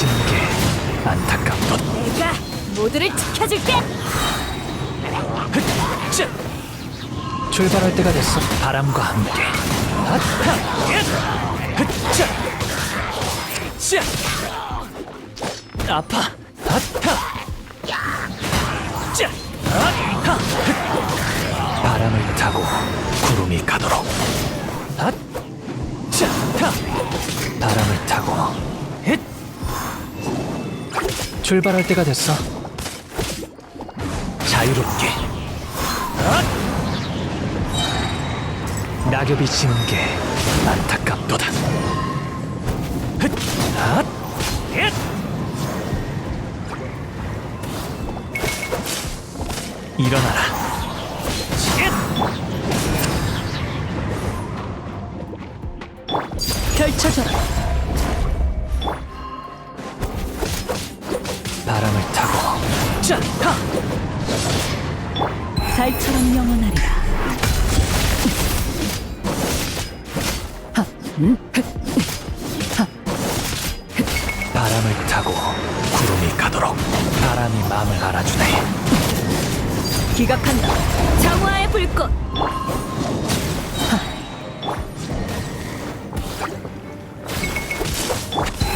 낙엽이 지는 게 안타깝도. 내가 모두를 지켜줄게. 자! 출발할 때가 됐어. 바람과 함께. 아타! 예! 자! 자! 아파. 자! 아타! 바람을 타고 구름이 가도록. 아! 자! 타! 바람을 타고. 헷! 출발할 때가 됐어. 자유롭게. 아! 낙엽이 지는 게 안타깝도다. 일어나라. 헷! 펼쳐져라. 자! 하! 달처럼 영원하리라. 하, 음, 흑, 바람을 타고 구름이 가도록 바람이 마음을 알아주네. 기각한다. 장화의 불꽃. 하.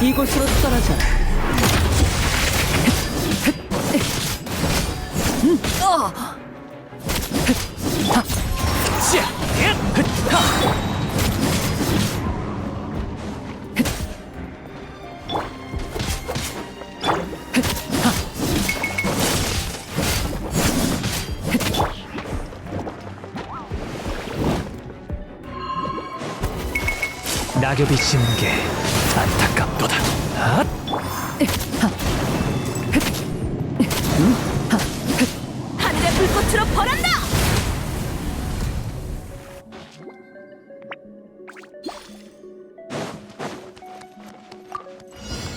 이곳으로 떨어져라. 자! 낙엽이 지는 게 안타깝도다. 아! 하 불꽃으로 벌한다.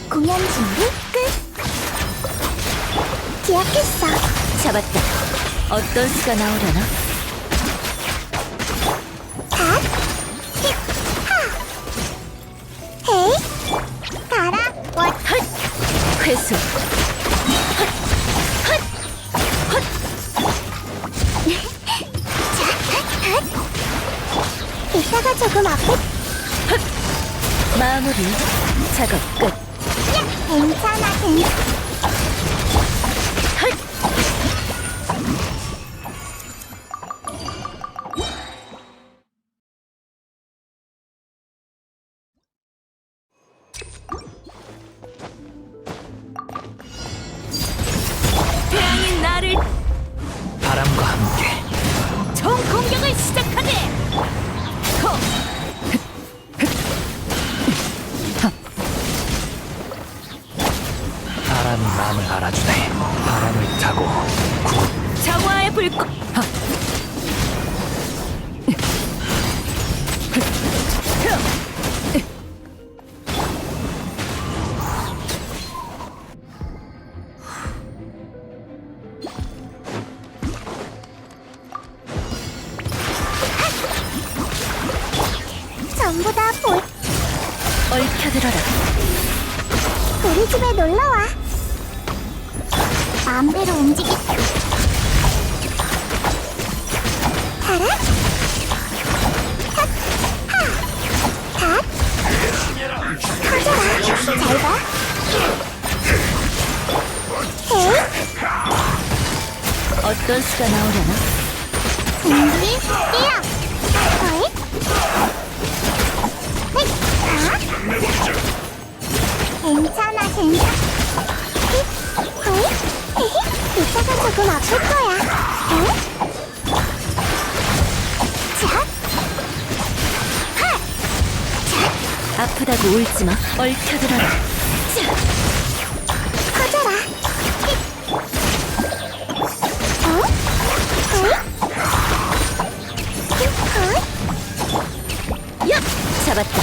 공연 준비 끝. 기억했어. 잡았다. 어떤 수가 나오려나? 이따가 조금 아프. 마무리. 작업 끝. 괜찮아, 괜찮아. 태양이 나를 바람과 함께 총 공격을 시작하게. 마음을 알아주네. 바람을 타고 구. 정화의 불꽃. 얼켜들어라. 우리 집에 놀러와. 마음대로 움직이. 가라. 핫하핫 커져라. 잘 봐. 헤이. 어떤 수가 나오려나? 준비 뛰어 네, 아. 괜찮아 괜찮아. 어이 히히 이 따가 조금 아플 거야 응? 자 아프다고 울지 마. 얽혀들어라. 자, 커져라 히. 어? 어이 야! 잡았다.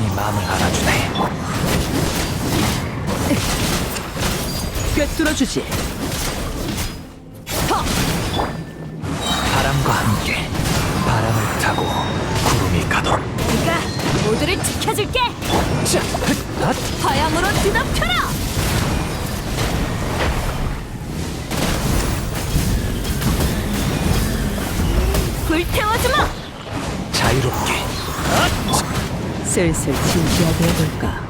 바람이 마음을 알아주네 꿰뚫어 주지. 바람과 함께 바람을 타고 구름이 가도록 내가 모두를 지켜줄게. 자, 헛, 헛. 화양으로 뒤덮여라. 불태워주마. 자유롭게 슬슬 진지하게 해볼까.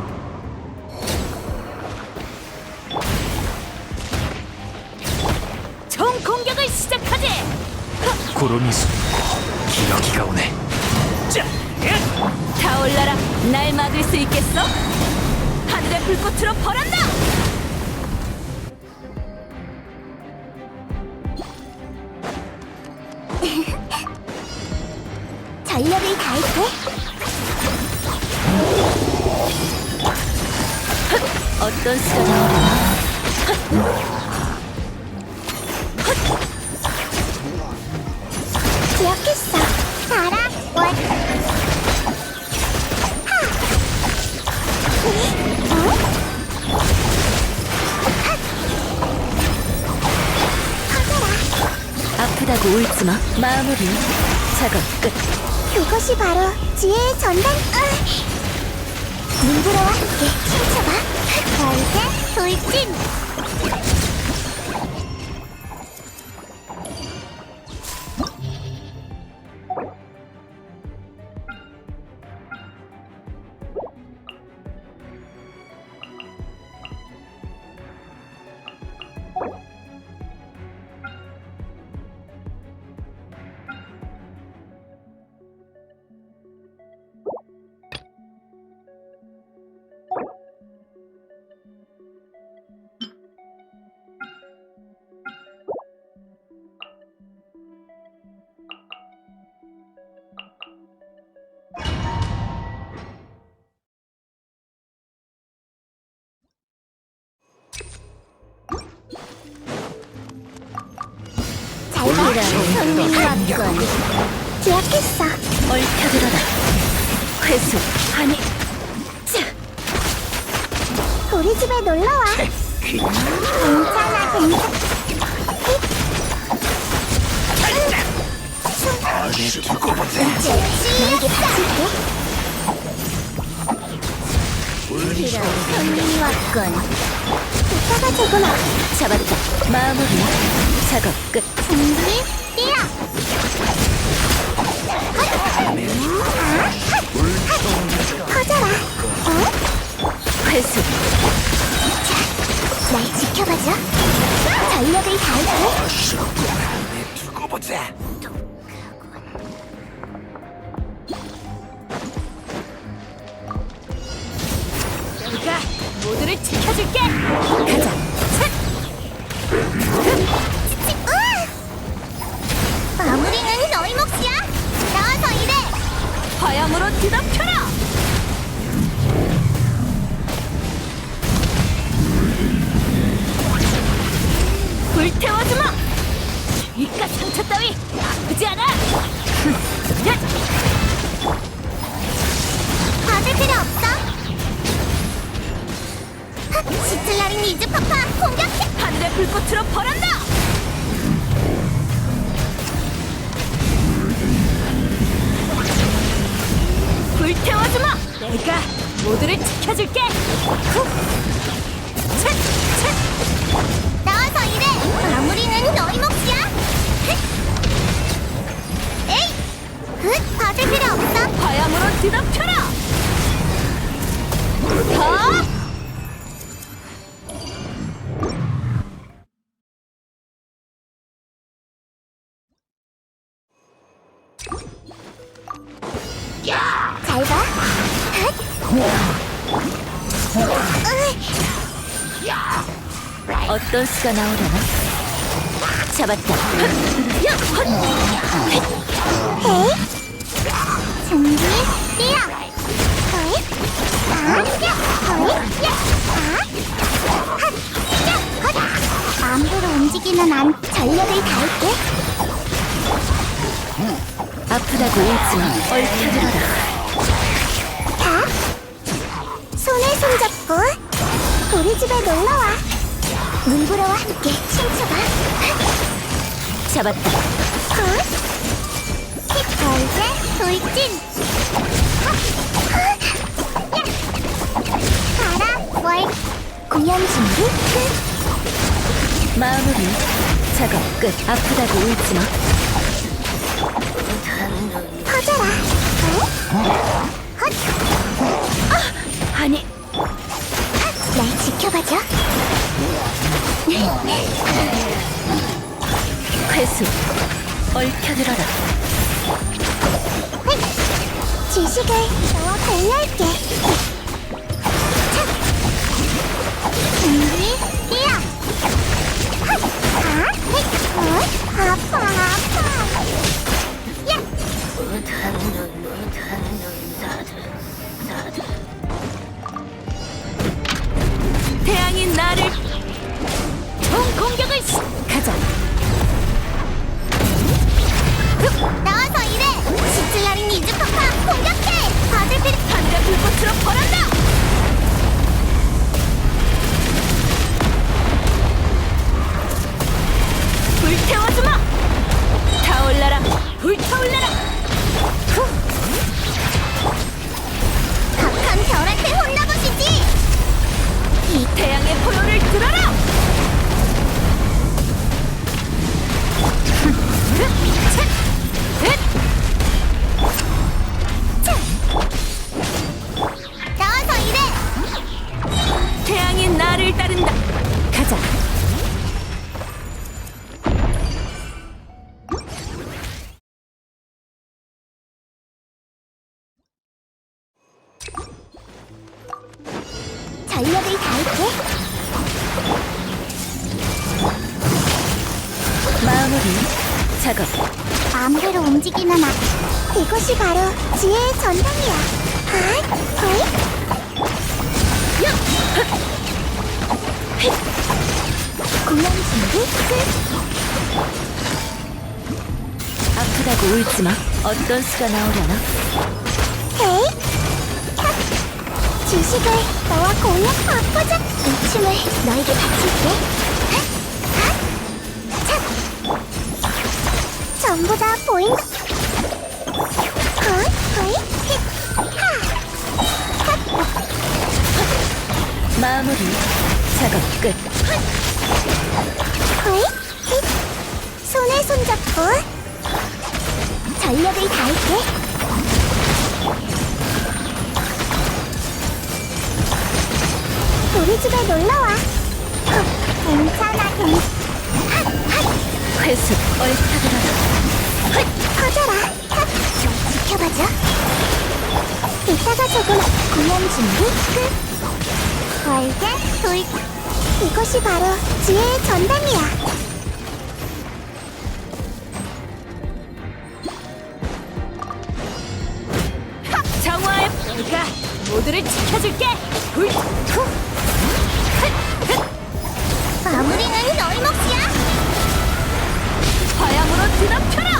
총 공격을 시작하지. 구름이 숨고 기러기가 오네 자, 야! 타올라라. 날 막을 수 있겠어? 하늘의 불꽃으로 벌한다. 전력을 다할게 어떤 나오려나? 기억했어 가라 원 하! 어? 핫! 커져라 아프다고 울지 마. 마무리. 작업 끝. 그것이 바로 지혜의 전당 아! 눈부러와. 함께 춤춰봐. 자 이제 돌진 왔군 기억했어 얽혀들어라. 회수. 자. 우리 집에 놀러와 괜찮아 괜찮아 나에게 바칠게 손님이 왔군 이따가 조금 아 잡았다. 마무리. 작업 끝. 준 비 뛰어 커져라. 어? 회수. 날 지켜봐줘. 전력을 다할게 두고 보자 불태워주마! 이깟 상처 따위 아프지 않아! 받을 필요 파파 공격해 하늘의 불꽃으로 벌었나 불태워주마! 내가 모두를 지켜줄게! 후! 쳇! 쳇! 나와서 일해. 마무리는 너희 몫이야. 흑. 에이, 흑 받을 필요 없어. 화염으로 뒤덮여라! 더! 어떤 수가 나오려나? 잡았다. 야! 헛! 에이. 준비, 뛰어. 어이, 아, 야, 어이, 야, 아, 핫, 야, 헛. 마음대로 움직이면 안 전력을 다할게. 아프다고 울지마. 얽혀들어라. 우리 집에 놀러와. 문구라와 함께 춤춰봐. 잡았다. huh? 이제 돌진. 하, 하, 야. 가라, 월. 공연 준비 끝. 마무리. 작업 끝. 아프다고 울지 마. 퍼져라. 어? 헛, 회수. 얽혀들어라. 헐! 지식을 너와 공유할게. 차! 준비, 뛰어! 헛! 아, 헷! 어? 아파, 아파! 야! 전력을 다할게. 마무리. 작업. 마음대로 움직이면 안. 이것이 바로 지혜의 전당이야. 아? 야! 공연 준비 끝. 아프다고 울지 마. 어떤 수가 나오려나? 헤이. 탁. 지식을 너와 공유 바꾸자. 이 춤을 너에게 바칠게. 핫, 핫, 차. 전부 다 보인다. 어, 어이, 힛, 하. 마무리. 작업 끝. 어이, 힛. 손에 손잡고 전력을 다할게. 우리 집에 놀러와. 어, 괜찮아, 괜찮아. 회수. 얽혀들어라. 퍼져라. 핫. 좀 지켜봐줘. 이따가 조금 공연 준비 끝. 월계 돌. 이것이 바로 지혜의 전당이야. 정화의 내가 모두를 지켜줄게. 불. 후. 마무리는 너희 몫이야! 화염으로 드나펴라!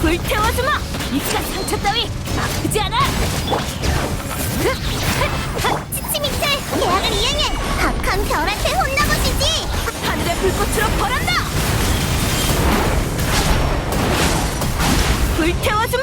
불태워주마! 익숙한 상처 따위 아프지 않아! 치치미탈! 계약을 이행해! 악한 별한테 혼나보시지! 하늘의 불꽃으로 벌한다! 불태워주마